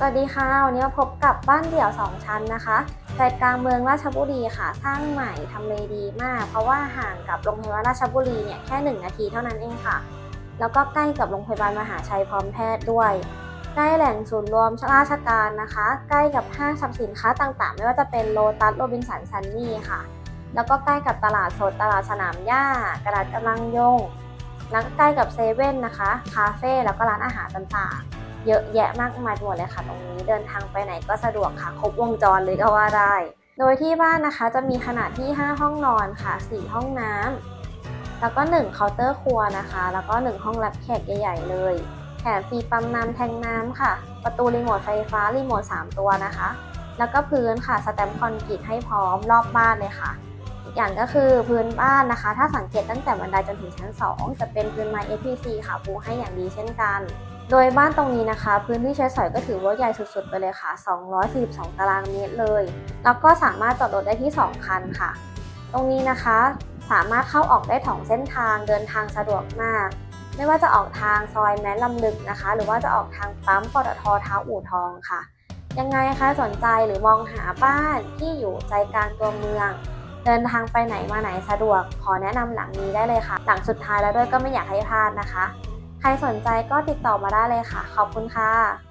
สวัสดีค่ะ วันนี้มาพบกับบ้านเดี่ยว 2 ชั้นนะคะใจกลางเมืองราชบุรีค่ะ สร้างใหม่ทำเลดีมาก เพราะว่าห่างกับโรงพยาบาลราชบุรีเนี่ยแค่ 1 นาทีเท่านั้นเองค่ะ แล้วก็ใกล้กับโรงพยาบาลมหาชัยพร้อมแพทย์ด้วย ใกล้แหล่งศูนย์รวมราชการนะคะ ใกล้กับห้างสรรพสินค้าต่างๆ ไม่ว่าจะเป็นโลตัสโรบินสันซันนี่ค่ะ แล้วก็ใกล้กับตลาดสดตลาดสนามหญ้ากระดาษกำลังยงแล้วก็ใกล้กับเซเว่นนะคะ คาเฟ่แล้วก็ร้านอาหารต่างๆ เยอะแยะมากมายหมดเลยค่ะตรงนี้เดินทางไปไหนก็สะดวกค่ะ ครบวงจรเลยก็ว่าได้ โดยที่บ้านนะคะจะมีขนาดที่ 5 ห้องนอนค่ะ 4 ห้องน้ำแล้วก็ 1 เคาน์เตอร์ครัวนะคะ แล้วก็ 1 ห้องรับแขกใหญ่ ๆ เลยแถมฟรีปั๊มน้ำแทงน้ำค่ะ ประตูรีโมทไฟฟ้ารีโมท 3 ตัวนะคะ แล้วก็พื้นค่ะสแตมคอนกรีตให้พร้อมรอบบ้านเลยค่ะ อีกอย่างก็คือพื้นบ้านนะคะ ถ้าสังเกตตั้งแต่บันไดจนถึงชั้น 2 จะเป็นพื้นไม้ FPC ค่ะปูให้อย่างดีเช่นกัน โดยบ้านตรงนี้นะคะ พื้นที่ใช้สอยก็ถือว่าใหญ่สุดๆ ไปเลยค่ะ 242 ตารางเมตรเลย แล้วก็สามารถจอดรถได้ที่ 2 คันค่ะ ตรงนี้นะคะสามารถเข้าออกได้ถองเส้นทางเดินทางสะดวกมาก ไม่ว่าจะออกทางซอยแม้ลำลึกนะคะ หรือว่าจะออกทางปั๊มปตทเท้าอู่ทองค่ะ ยังไงคะสนใจหรือมองหาบ้านที่อยู่ใจกลางตัวเมือง เดินทางไปไหนมาไหนสะดวก ขอแนะนำหลังนี้ได้เลยค่ะ หลังสุดท้ายแล้วด้วยก็ไม่อยากให้พลาดนะคะ ใครสนใจก็ติดต่อมาได้เลยค่ะ ขอบคุณค่ะ